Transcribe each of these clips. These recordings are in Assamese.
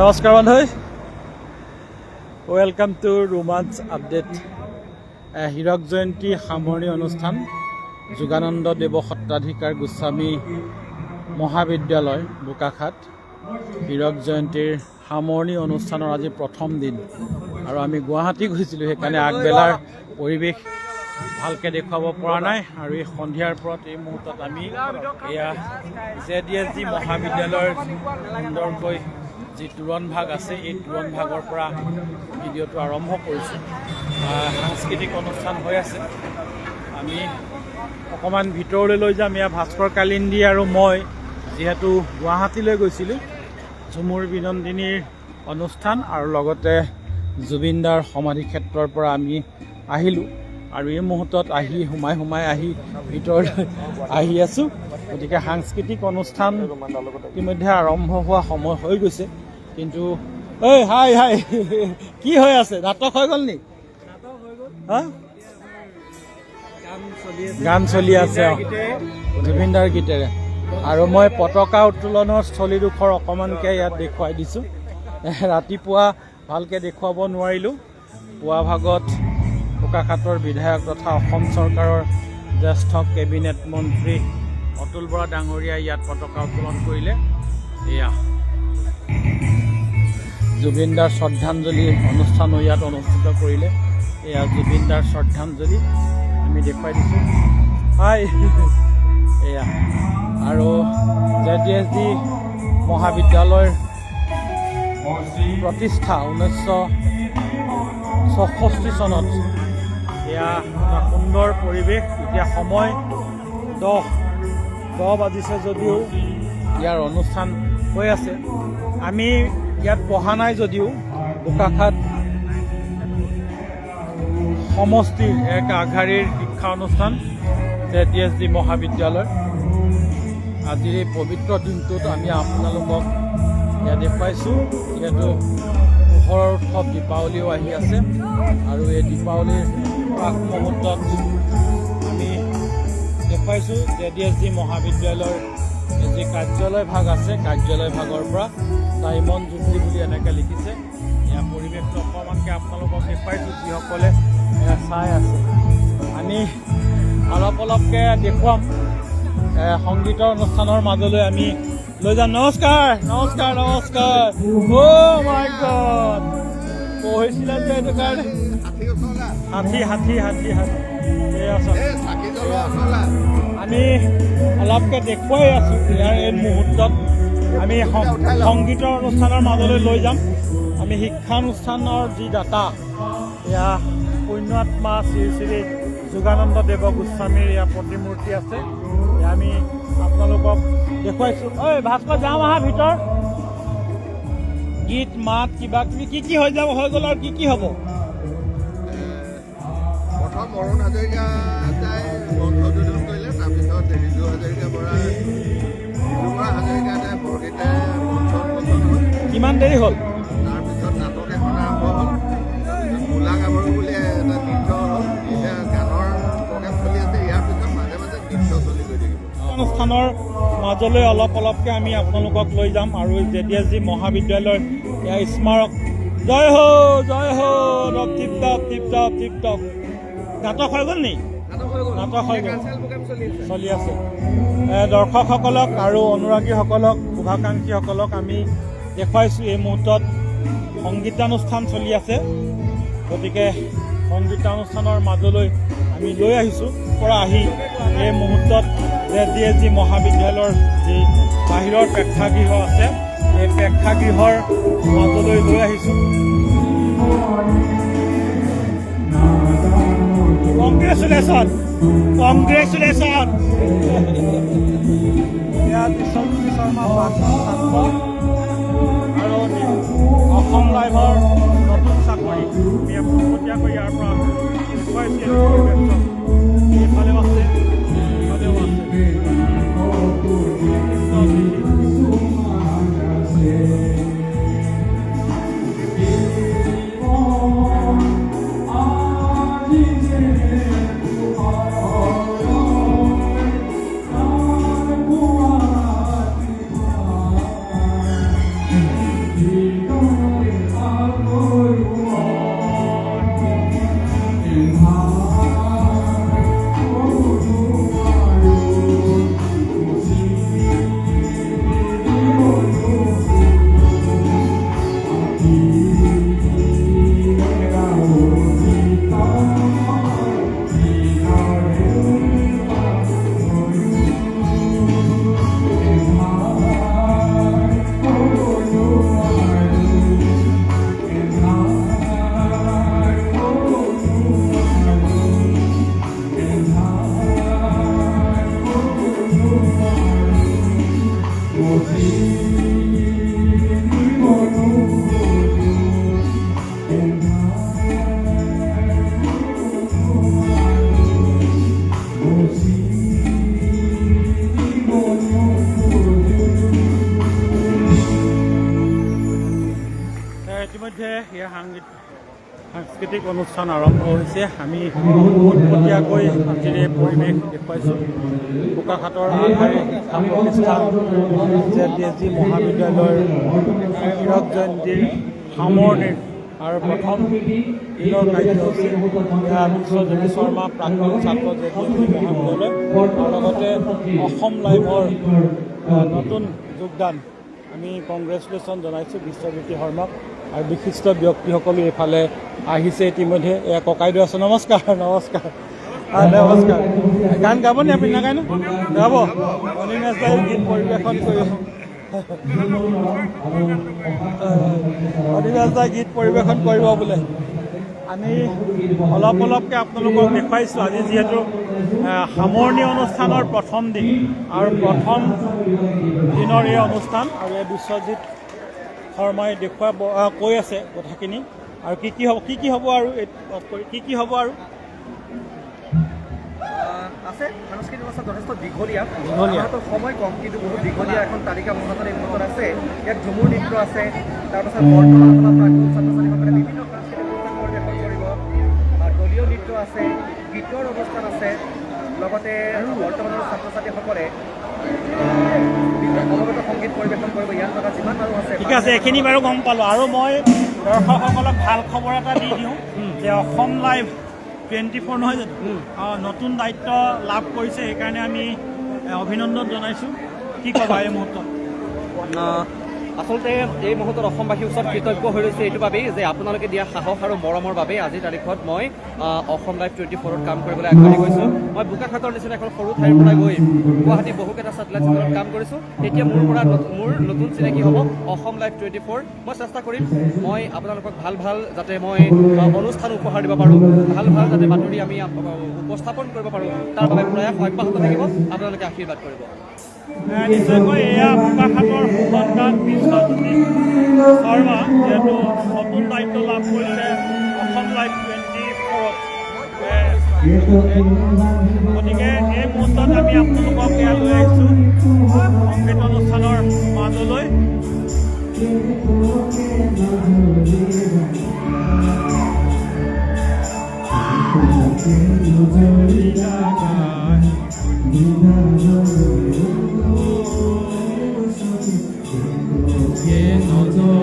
নমস্কাৰ বান্ধৈ। ৱেলকাম টু ৰোমাঞ্চ আপডেট হীৰক জয়ন্তী সামৰণি অনুষ্ঠান। যোগানন্দ দেৱ সত্ৰাধিকাৰ গোস্বামী মহাবিদ্যালয় বোকাখাট হীৰক জয়ন্তীৰ সামৰণি অনুষ্ঠানৰ আজি প্ৰথম দিন। আৰু আমি গুৱাহাটী গৈছিলোঁ সেইকাৰণে আগবেলাৰ পৰিৱেশ ভালকৈ দেখুৱাব পৰা নাই। আৰু এই সন্ধিয়াৰ পৰত এই মুহূৰ্তত আমি এয়া জে ডি এছ জি মহাবিদ্যালয়ৰ সুন্দৰকৈ যি তোৰণ ভাগ আছে এই তোৰণ ভাগৰ পৰা ভিডিঅ'টো আৰম্ভ কৰিছোঁ। সাংস্কৃতিক অনুষ্ঠান হৈ আছে। আমি অকণমান ভিতৰলৈ লৈ যাম। এয়া ভাস্কৰ কালিন্দী আৰু মই যিহেতু গুৱাহাটীলৈ গৈছিলোঁ ঝুমুৰ বিনন্দিনীৰ অনুষ্ঠান আৰু লগতে জুবিনদাৰ সমাধি ক্ষেত্ৰৰ পৰা আমি আহিলোঁ। আৰু এই মুহূৰ্তত আহি সোমাই সোমাই আহি ভিতৰলৈ আহি আছোঁ। গতিকে সাংস্কৃতিক অনুষ্ঠান ইতিমধ্যে আৰম্ভ হোৱা সময় হৈ গৈছে। কিন্তু ঐ হাই হাই কি হৈ আছে? নাটক হৈ গ'ল নি? হা? গান চলি আছে। জুবিনদাৰ গীতেৰে। আৰু মই পতাকা উত্তোলনৰ স্থলীডোখৰ অকণমানকৈ ইয়াত দেখুৱাই দিছোঁ। ৰাতিপুৱা ভালকৈ দেখুৱাব নোৱাৰিলোঁ। পুৱা ভাগত বোকাখাটৰ বিধায়ক তথা অসম চৰকাৰৰ জ্যেষ্ঠ কেবিনেট মন্ত্ৰী অতুল বৰা ডাঙৰীয়াই ইয়াত পতাকা উত্তোলন কৰিলে। এয়া। জুবিনদাৰ শ্ৰদ্ধাঞ্জলি অনুষ্ঠানো ইয়াত অনুষ্ঠিত কৰিলে। এয়া জুবিনদাৰ শ্ৰদ্ধাঞ্জলি। আমি দেখুৱাই দিছোঁ। হাই। এয়া। আৰু জে ডি এছ ডি মহাবিদ্যালয়ৰ প্ৰতিষ্ঠা ঊনৈছশ ছষষ্ঠি চনত। এয়া এটা সুন্দৰ পৰিৱেশ। এতিয়া সময় দহ দহ বাজিছে যদিও ইয়াৰ অনুষ্ঠান হৈ আছে। আমি ইয়াত পঢ়া নাই যদিও বোকাখাট সমষ্টিৰ এক আগশাৰীৰ শিক্ষা অনুষ্ঠান জে ডি এছ ডি মহাবিদ্যালয়। আজিৰ এই পবিত্ৰ দিনটোত আমি আপোনালোকক ইয়াত দেখুৱাইছোঁ যিহেতু পোহৰৰ উৎসৱ দীপাৱলীও আহি আছে আৰু এই দীপাৱলীৰ প্ৰাক মুহূৰ্তত আমি দেখুৱাইছোঁ জে ডি এছ ডি মহাবিদ্যালয়ৰ যি কাৰ্যালয় ভাগ আছে, কাৰ্যালয় ভাগৰ পৰা ডায়মণ্ড জুবলি বুলি এনেকৈ লিখিছে। এয়া পৰিৱেশটো অকণমানকৈ আপোনালোকক দেখুৱাইছোঁ, যিসকলে চাই আছে। আমি অলপ অলপকৈ দেখুৱাম। সংগীতৰ অনুষ্ঠানৰ মাজলৈ আমি লৈ যাম। নমস্কাৰ নমস্কাৰ নমস্কাৰ। Oh' my God! পঢ়িছিলে যে এইটো ষাঠি ষাঠি ষাঠি ষাঠি চাওক। আমি অলপকৈ দেখুৱাই আছোঁ ইয়াৰ এই মুহূৰ্তত। আমি সংগীতৰ অনুষ্ঠানৰ মাজলৈ লৈ যাম। আমি শিক্ষানুষ্ঠানৰ যি দাতা, এয়া পুণ্যাত্মা শ্ৰী শ্ৰী যোগানন্দ দেৱ গোস্বামীৰ ইয়াৰ প্ৰতিমূৰ্তি আছে। আমি আপোনালোকক দেখুৱাইছোঁ। ঐ, ভাস্কৰ, যাওঁ আহা ভিতৰ। গীত, মাত, কিবা কিবি কি কি হৈ যাব, হৈ গ'ল আৰু কি কি হ'ব? প্ৰথম অৰুণ হাজৰিকাই দেৰি হ'ল। তাৰপিছত নাটক এখন আৰম্ভ হ'ল তাৰপিছত মূলা গাভৰু বুলি এটা নৃত্য হ'ল। এতিয়া গানৰ প্ৰগ্ৰেম চলি আছে। ইয়াৰ পিছত মাজে মাজে নৃত্য চলি গৈ থাকিব। অনুষ্ঠানৰ মাজলৈ অলপ অলপকৈ আমি আপোনালোকক লৈ যাম আৰু জে ডি এছ জি মহাবিদ্যালয়ৰ স্মাৰক। জয় হো জয় হো অলপ tip top tip top tip top. নাটক হৈ গ'ল নি? নাটক হৈ গ'ল। চলি আছে। দৰ্শকসকলক আৰু অনুৰাগীসকলক শুভাকাংক্ষীসকলক আমি দেখুৱাইছোঁ এই মুহূৰ্তত সংগীতানুষ্ঠান চলি আছে। গতিকে সংগীতানুষ্ঠানৰ মাজলৈ আমি লৈ আহিছোঁ। পৰা আহি এই মুহূৰ্তত জে ডি এছ জি মহাবিদ্যালয়ৰ যি বাহিৰৰ প্ৰেক্ষাগৃহ আছে এই প্ৰেক্ষাগৃহৰ মাজলৈ লৈ আহিছোঁ। কংগ্ৰেচুলেশ্যন কংগ্ৰেচুলেশ্যন শৰ্মা অসম লাইভৰ নতুন চাকৰি আমি পোনপটীয়াকৈ ইয়াৰ পৰা দেখুৱাইছোঁ এই পৰিৱেশটো এইফালেও আছে। সাংস্কৃতিক অনুষ্ঠান আৰম্ভ হৈছে। আমি পোনপটীয়াকৈ আজিৰ পৰিৱেশ দেখুৱাইছোঁ। বোকাখাটৰ আগশাৰী শিক্ষা প্ৰতিষ্ঠান জে ডি এছ জি মহাবিদ্যালয়ৰ হীৰক জয়ন্তীৰ সামৰণিৰ আৰু প্ৰথম ঈদৰ কাৰ্যসূচী বিশ্বজ্যোতি শৰ্মা প্ৰাক্তন ছাত্ৰ জে ডি এছ জি মহাবিদ্যালয়। আৰু লগতে অসম লাইভৰ নতুন যোগদান আমি কংগ্ৰেচুলেশ্যন জনাইছোঁ বিশ্বজ্যোতি শৰ্মাক। আৰু বিশিষ্ট ব্যক্তিসকলো এইফালে আহিছে ইতিমধ্যে। এয়া ককাইদেউ আছে। নমস্কাৰ নমস্কাৰ। নমস্কাৰ। গান গাবনে আপুনি? নাগায় ন? গাব। গীত পৰিৱেশন কৰিব গীত পৰিৱেশন কৰিব বোলে। আমি অলপ অলপকৈ আপোনালোকক দেখুৱাইছোঁ। আজি যিহেতু সামৰণি অনুষ্ঠানৰ প্ৰথম দিন। আৰু প্ৰথম দিনৰ এই অনুষ্ঠান। আৰু এই বিশ্বজিৎ শৰ্মাই দেখুৱাব কৈ আছে কথাখিনি। আৰু কি কি হ'ব কি কি হ'ব আৰু কি কি হ'ব আৰু? আছে সাংস্কৃতিক অনুষ্ঠান যথেষ্ট দীঘলীয়া। দীঘলীয়া। সময় কম কিন্তু বহুত দীঘলীয়া এখন তালিকা মোৰ এই মুহূৰ্তত আছে। ইয়াত ঝুমুৰ নৃত্য আছে তাৰপাছত বৰ্তমান ছাত্ৰ ছাত্ৰীসকলে বিভিন্ন সাংস্কৃতিক অনুষ্ঠান পৰিৱেশন কৰিব দলীয় নৃত্য আছে গীতৰ অনুষ্ঠান আছে। লগতে বৰ্তমানৰ ছাত্ৰ ছাত্ৰীসকলে ঠিক আছে এইখিনি বাৰু গম পালোঁ। আৰু মই দৰ্শকসকলক ভালো খবৰ এটা দি দিওঁ যে অসম লাইভ টুৱেণ্টি ফ'ৰ নহয় জানো? অঁ, নতুন দায়িত্ব লাভ কৰিছে সেইকাৰণে আমি অভিনন্দন জনাইছোঁ। কি ক'বা এই মুহূৰ্তত? আচলতে এই মুহূৰ্তত অসমবাসীৰ ওচৰত কৃতজ্ঞ হৈ ৰৈছে এইটো বাবেই যে আপোনালোকে দিয়া সাহস আৰু মৰমৰ বাবে আজিৰ তাৰিখত মই অসম লাইভ টুৱেণ্টি ফ'ৰত কাম কৰিবলৈ আগবাঢ়ি গৈছোঁ। মই বোকাখাটৰ নিচিনা এখন সৰু ঠাইৰ পৰা গৈ গুৱাহাটী বহুকেইটা ছেটেলাইট চেনেলত কাম কৰিছোঁ। এতিয়া মোৰ পৰা মোৰ নতুন চিনাকি হ'ব অসম লাইভ টুৱেণ্টি ফ'ৰ। মই চেষ্টা কৰিম, মই আপোনালোকক ভালো ভালো যাতে মই অনুষ্ঠান উপহাৰ দিব পাৰোঁ, ভালো ভালো যাতে বাতৰি আমি উপস্থাপন কৰিব পাৰোঁ, তাৰ বাবে প্ৰয়াস অব্যাহত থাকিব, আপোনালোকে আশীৰ্বাদ কৰিব। নিশ্চয়কৈ এয়া বোকাখাটৰ সুসন্তান বিশ্বজ্যোতি শৰ্মা যিহেতু নতুন দায়িত্ব লাভ কৰিছে অসম লাইভ টুৱেণ্টি ফ'ৰত গতিকে এই মুহূৰ্তত আমি আপোনালোকক এয়া লৈ আহিছোঁ। সংগীত অনুষ্ঠানৰ মাজলৈ 예, 너도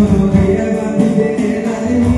Oh, yeah,